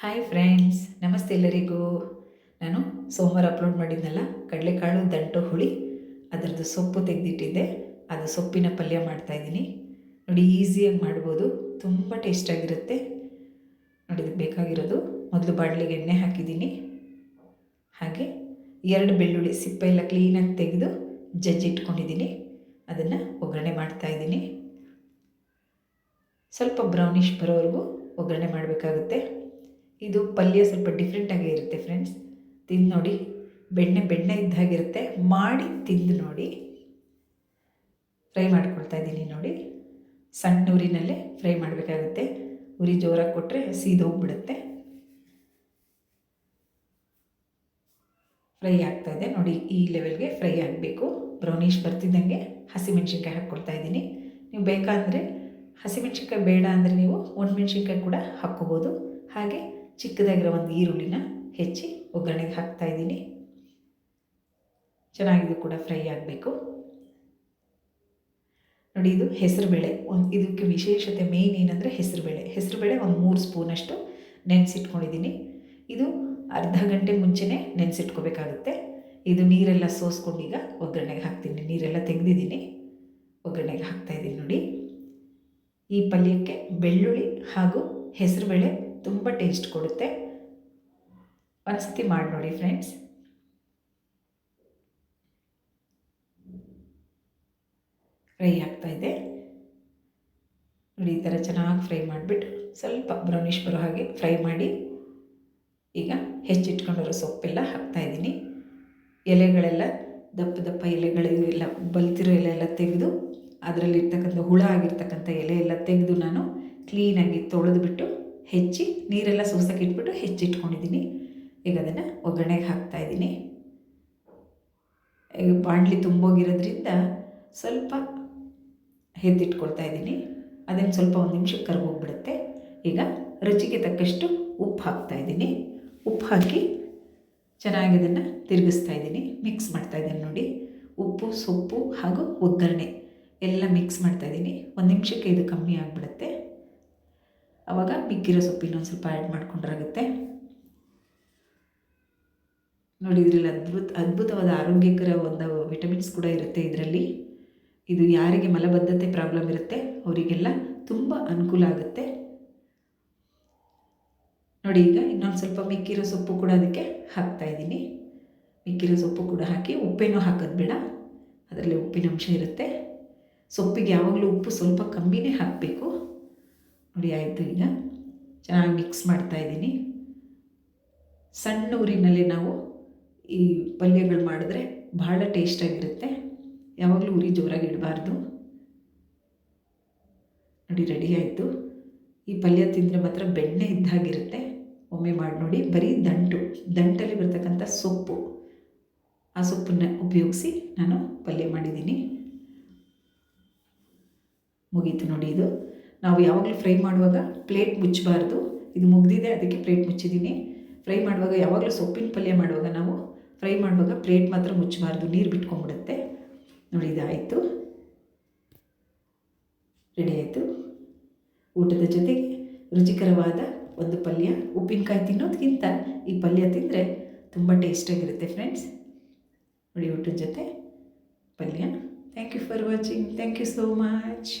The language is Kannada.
ಹಾಯ್ ಫ್ರೆಂಡ್ಸ್ ನಮಸ್ತೆ ಎಲ್ಲರಿಗೂ. ನಾನು ಸೋಮವಾರ ಅಪ್ಲೋಡ್ ಮಾಡಿದ್ನಲ್ಲ, ಕಡಲೆಕಾಳು ದಂಟು ಹುಳಿ. ಅದರದ್ದು ಸೊಪ್ಪು ತೆಗೆದಿಟ್ಟಿದ್ದೆ. ಅದು ಸೊಪ್ಪಿನ ಪಲ್ಯ ಮಾಡ್ತಾಯಿದ್ದೀನಿ ನೋಡಿ, ಈಸಿಯಾಗಿ ಮಾಡ್ಬೋದು. ತುಂಬ ಟೇಸ್ಟಾಗಿರುತ್ತೆ ನೋಡಿ ಇದಕ್ಕೆ ಬೇಕಾಗಿರೋದು. ಮೊದಲು ಬಾಣಲಿಗೆ ಎಣ್ಣೆ ಹಾಕಿದ್ದೀನಿ. ಹಾಗೆ ಎರಡು ಬೆಳ್ಳುಳ್ಳಿ ಸಿಪ್ಪೆ ಎಲ್ಲ ಕ್ಲೀನಾಗಿ ತೆಗೆದು ಜಜ್ಜಿಟ್ಕೊಂಡಿದ್ದೀನಿ. ಅದನ್ನು ಒಗ್ಗರಣೆ ಮಾಡ್ತಾಯಿದ್ದೀನಿ ಸ್ವಲ್ಪ ಬ್ರೌನಿಷ್ ಬರೋವರೆಗೂ ಒಗ್ಗರಣೆ ಮಾಡಬೇಕಾಗುತ್ತೆ. ಇದು ಪಲ್ಯ ಸ್ವಲ್ಪ ಡಿಫ್ರೆಂಟಾಗೇ ಇರುತ್ತೆ ಫ್ರೆಂಡ್ಸ್ ತಿಂದು ನೋಡಿ, ಬೆಣ್ಣೆ ಬೆಣ್ಣೆ ಇದ್ದಾಗಿರುತ್ತೆ ಮಾಡಿ ತಿಂದು ನೋಡಿ ಫ್ರೈ ಮಾಡ್ಕೊಳ್ತಾ ಇದ್ದೀನಿ ನೋಡಿ. ಸಣ್ಣ ಉರಿನಲ್ಲೇ ಫ್ರೈ ಮಾಡಬೇಕಾಗುತ್ತೆ. ಉರಿ ಜೋರಾಗಿ ಕೊಟ್ಟರೆ ಸೀದೋಗ್ಬಿಡುತ್ತೆ ಫ್ರೈ ಆಗ್ತಾ ಇದೆ. ನೋಡಿ, ಈ ಲೆವೆಲ್ಗೆ ಫ್ರೈ ಆಗಬೇಕು. ಬ್ರೌನಿಶ್ ಬರ್ತಿದ್ದಂಗೆ ಹಸಿಮೆಣ್ಸಿನ್ಕಾಯಿ ಹಾಕ್ಕೊಳ್ತಾ ಇದ್ದೀನಿ. ನೀವು ಬೇಕಾದರೆ ಹಸಿಮೆಣ್ಸಿನ್ಕಾಯಿ ಬೇಡ ಅಂದರೆ ನೀವು ಒಣಮೆಣ್ಸಿನ್ಕಾಯಿ ಕೂಡ ಹಾಕ್ಕೋಬೋದು. ಹಾಗೆ ಚಿಕ್ಕದಾಗಿರೋ ಒಂದು ಈರುಳ್ಳಿನ ಹೆಚ್ಚಿ ಒಗ್ಗರಣೆಗೆ ಹಾಕ್ತಾ ಇದ್ದೀನಿ. ಚೆನ್ನಾಗಿದು ಕೂಡ ಫ್ರೈ ಆಗಬೇಕು. ನೋಡಿ, ಇದು ಹೆಸರುಬೇಳೆ. ಒಂದು ಇದಕ್ಕೆ ವಿಶೇಷತೆ ಮೇಯ್ನ್ ಏನಂದರೆ ಹೆಸರುಬೇಳೆ. ಹೆಸರುಬೇಳೆ ಒಂದು ಮೂರು ಸ್ಪೂನಷ್ಟು ನೆನೆಸಿಟ್ಕೊಂಡಿದ್ದೀನಿ. ಇದು ಅರ್ಧ ಗಂಟೆ ಮುಂಚೆನೇ ನೆನೆಸಿಟ್ಕೋಬೇಕಾಗುತ್ತೆ. ಇದು ನೀರೆಲ್ಲ ಸೋಸ್ಕೊಂಡು ಈಗ ಒಗ್ಗರಣೆಗೆ ಹಾಕ್ತೀನಿ. ನೀರೆಲ್ಲ ತೆಗೆದಿದ್ದೀನಿ. ಒಗ್ಗರಣೆಗೆ ಹಾಕ್ತಾಯಿದ್ದೀನಿ ನೋಡಿ. ಈ ಪಲ್ಯಕ್ಕೆ ಬೆಳ್ಳುಳ್ಳಿ ಹಾಗೂ ಹೆಸರುಬೇಳೆ ತುಂಬ ಟೇಸ್ಟ್ ಕೊಡುತ್ತೆ. ಒಂದ್ಸತಿ ಮಾಡಿ ನೋಡಿ ಫ್ರೆಂಡ್ಸ್. ಫ್ರೈ ಆಗ್ತಾ ಇದೆ. ನೋಡಿ ಈ ಥರ ಚೆನ್ನಾಗಿ ಫ್ರೈ ಮಾಡಿಬಿಟ್ಟು ಸ್ವಲ್ಪ ಬ್ರೌನಿಷ್ ಬರೋ ಹಾಗೆ ಫ್ರೈ ಮಾಡಿ ಈಗ ಹೆಚ್ಚಿಟ್ಕೊಂಡಿರೋ ಸೊಪ್ಪೆಲ್ಲ ಹಾಕ್ತಾಯಿದ್ದೀನಿ ಎಲೆಗಳೆಲ್ಲ ದಪ್ಪ ದಪ್ಪ ಎಲೆಗಳು ಎಲ್ಲ ಬಲ್ತಿರೋ ಎಲೆ ಎಲ್ಲ ತೆಗೆದು ಅದರಲ್ಲಿರ್ತಕ್ಕಂಥ ಹುಳ ಆಗಿರ್ತಕ್ಕಂಥ ಎಲೆ ಎಲ್ಲ ತೆಗೆದು ನಾನು ಕ್ಲೀನಾಗಿ ತೊಳೆದ್ಬಿಟ್ಟು ಹೆಚ್ಚಿ ನೀರೆಲ್ಲ ಸೋಸಕ್ಕೆ ಇಟ್ಬಿಟ್ಟು ಹೆಚ್ಚಿಟ್ಕೊಂಡಿದ್ದೀನಿ. ಈಗ ಅದನ್ನು ಒಗ್ಗರಣೆಗೆ ಹಾಕ್ತಾಯಿದ್ದೀನಿ ಈಗ ಬಾಣಲಿ ತುಂಬೋಗಿರೋದ್ರಿಂದ ಸ್ವಲ್ಪ ಹೆದ್ದಿಟ್ಕೊಳ್ತಾ ಇದ್ದೀನಿ. ಅದನ್ನು ಸ್ವಲ್ಪ ಒಂದು ನಿಮಿಷಕ್ಕೆ ಕರ್ಗೋಗ್ಬಿಡುತ್ತೆ. ಈಗ ರುಚಿಗೆ ತಕ್ಕಷ್ಟು ಉಪ್ಪು ಹಾಕ್ತಾಯಿದ್ದೀನಿ ಉಪ್ಪು ಹಾಕಿ ಚೆನ್ನಾಗಿ ಅದನ್ನು ತಿರುಗಿಸ್ತಾ ಇದ್ದೀನಿ. ಮಿಕ್ಸ್ ಮಾಡ್ತಾ ಇದ್ದೀನಿ ನೋಡಿ. ಉಪ್ಪು, ಸೊಪ್ಪು ಹಾಗೂ ಒಗ್ಗರಣೆ ಎಲ್ಲ ಮಿಕ್ಸ್ ಮಾಡ್ತಾಯಿದ್ದೀನಿ ಒಂದು ನಿಮಿಷಕ್ಕೆ ಇದು ಕಮ್ಮಿ ಆಗಿಬಿಡುತ್ತೆ. ಆವಾಗ ಮಿಕ್ಕಿರೋ ಸೊಪ್ಪಿನ ಒಂದು ಸ್ವಲ್ಪ ಆ್ಯಡ್ ಮಾಡ್ಕೊಂಡ್ರಾಗುತ್ತೆ. ನೋಡಿ, ಇದರಲ್ಲಿ ಅದ್ಭುತ, ಅದ್ಭುತವಾದ ಆರೋಗ್ಯಕರ ಒಂದು ವಿಟಮಿನ್ಸ್ ಕೂಡ ಇರುತ್ತೆ ಇದರಲ್ಲಿ. ಇದು ಯಾರಿಗೆ ಮಲಬದ್ಧತೆ ಪ್ರಾಬ್ಲಮ್ ಇರುತ್ತೆ, ಅವರಿಗೆಲ್ಲ ತುಂಬ ಅನುಕೂಲ ಆಗುತ್ತೆ. ನೋಡಿ, ಈಗ ಇನ್ನೊಂದು ಸ್ವಲ್ಪ ಮಿಕ್ಕಿರೋ ಸೊಪ್ಪು ಕೂಡ ಅದಕ್ಕೆ ಹಾಕ್ತಾಯಿದ್ದೀನಿ ಮಿಕ್ಕಿರೋ ಸೊಪ್ಪು ಕೂಡ ಹಾಕಿ ಉಪ್ಪೇನೂ ಹಾಕೋದು ಬೇಡ. ಅದರಲ್ಲಿ ಉಪ್ಪಿನ ಅಂಶ ಇರುತ್ತೆ. ಸೊಪ್ಪಿಗೆ ಯಾವಾಗಲೂ ಉಪ್ಪು ಸ್ವಲ್ಪ ಕಮ್ಮಿನೇ ಹಾಕಬೇಕು. ನೋಡಿ ಆಯಿತು ಈಗ. ಚೆನ್ನಾಗಿ ಮಿಕ್ಸ್ ಮಾಡ್ತಾಯಿದ್ದೀನಿ ಸಣ್ಣ ಊರಿನಲ್ಲಿ ನಾವು ಈ ಪಲ್ಯಗಳು ಮಾಡಿದ್ರೆ ಭಾಳ ಟೇಸ್ಟಾಗಿರುತ್ತೆ ಯಾವಾಗಲೂ ಉರಿ ಜೋರಾಗಿ ಇಡಬಾರ್ದು. ನೋಡಿ ರೆಡಿ ಆಯಿತು. ಈ ಪಲ್ಯ ತಿಂದರೆ ಮಾತ್ರ ಬೆಣ್ಣೆ ಇದ್ದಾಗಿರುತ್ತೆ ಒಮ್ಮೆ ಮಾಡಿ ನೋಡಿ. ಬರೀ ದಂಟು. ದಂಟಲ್ಲಿ ಬರ್ತಕ್ಕಂಥ ಸೊಪ್ಪು. ಆ ಸೊಪ್ಪನ್ನ ಉಪಯೋಗಿಸಿ ನಾನು ಪಲ್ಯ ಮಾಡಿದ್ದೀನಿ. ಮುಗೀತು ನೋಡಿ ಇದು. ನಾವು ಯಾವಾಗಲೂ ಫ್ರೈ ಮಾಡುವಾಗ ಪ್ಲೇಟ್ ಮುಚ್ಚಬಾರ್ದು. ಇದು ಮುಗ್ದಿದೆ, ಅದಕ್ಕೆ ಪ್ಲೇಟ್ ಮುಚ್ಚಿದ್ದೀನಿ. ಫ್ರೈ ಮಾಡುವಾಗ ಯಾವಾಗಲೂ ಸೊಪ್ಪಿನ ಪಲ್ಯ ಮಾಡುವಾಗ ನಾವು ಫ್ರೈ ಮಾಡುವಾಗ ಪ್ಲೇಟ್ ಮಾತ್ರ ಮುಚ್ಚಬಾರ್ದು, ನೀರು ಬಿಟ್ಕೊಂಡ್ಬಿಡುತ್ತೆ. ನೋಡಿ, ಇದಾಯಿತು. ರೆಡಿ ಆಯಿತು. ಊಟದ ಜೊತೆಗೆ ರುಚಿಕರವಾದ ಒಂದು ಪಲ್ಯ, ಉಪ್ಪಿನಕಾಯಿ ತಿನ್ನೋದಕ್ಕಿಂತ ಈ ಪಲ್ಯ ತಿಂದರೆ ತುಂಬ ಟೇಸ್ಟಾಗಿರುತ್ತೆ ಫ್ರೆಂಡ್ಸ್. ನೋಡಿ, ಊಟದ ಜೊತೆ ಪಲ್ಯ. Thank you for watching thank you so much